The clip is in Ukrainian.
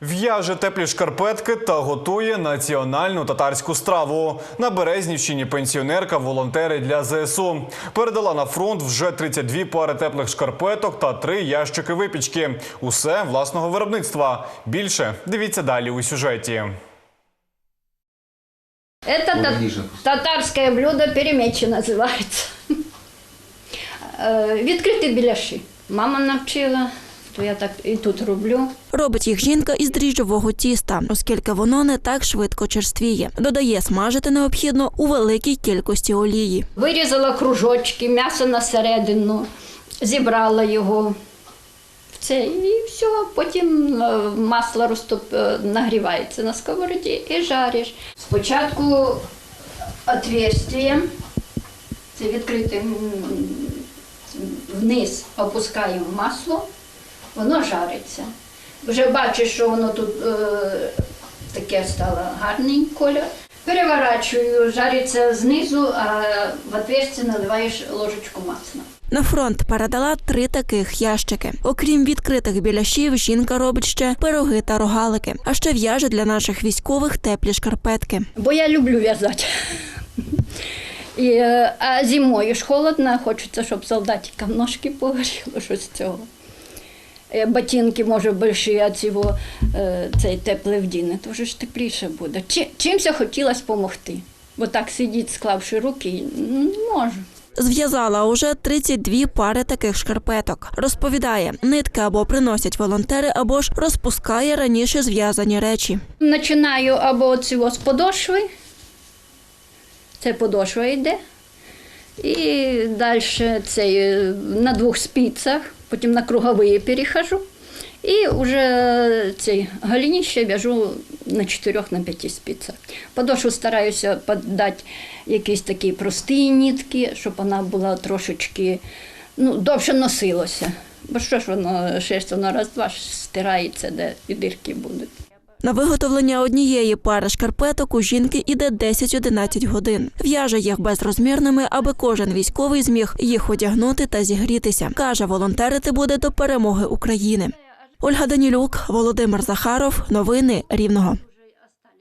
В'яже теплі шкарпетки та готує національну татарську страву. На Березнівщині пенсіонерка волонтери для ЗСУ передала на фронт вже 32 пари теплих шкарпеток та три ящики випічки. Усе власного виробництва. Більше дивіться далі у сюжеті. Это Ой, та- татарское блюдо перемечи називається. Е, Відкриті біляші. Мама навчила, то я так і тут роблю. Робить їх жінка із дріжджового тіста, оскільки воно не так швидко черствіє. Додає, смажити необхідно у великій кількості олії. Вирізала кружочки, м'ясо на середину, зібрала його. Це і все, потім е, масло розтоп... е, нагрівається на сковороді і жариш. Спочатку отверстие, це відкритим вниз опускаємо масло, воно жариться. Вже бачиш, що воно тут е, таке стало гарний колір. Переворачую, жариться знизу, а в отверстие наливаєш ложечку масла. На фронт передала три таких ящики. Окрім відкритих біляшів, жінка робить ще пироги та рогалики, а ще в'яже для наших військових теплі шкарпетки. Бо я люблю в'язати. І, е, а зимою ж холодно, хочеться, щоб солдатикам ножки погоріло, щось з цього. Е, Ботинки, може, більші, а цього, е, цей теплий вдіне, то вже ж тепліше буде. Чи, чимся хотілося допомогти. Бо так сидіти, склавши руки, не можу. Зв'язала уже 32 пари таких шкарпеток. Розповідає, нитки або приносять волонтери, або ж розпускає раніше зв'язані речі. Починаю або цього з подошви. Це подошва йде. І далі цей, е, на двох спицях, потім на кругові перехожу. І вже цей голініще в'яжу на чотирьох на п'яти спицях. Подошву стараюся подати якісь такі прості нітки, щоб вона була трошечки ну, довше носилася. Бо що ж воно шерсть, воно раз-два стирається, де і дирки будуть. На виготовлення однієї пари шкарпеток у жінки іде 10-11 годин. В'яже їх безрозмірними, аби кожен військовий зміг їх одягнути та зігрітися. Каже, волонтерити буде до перемоги України. Ольга Данілюк, Володимир Захаров. Новини Рівного.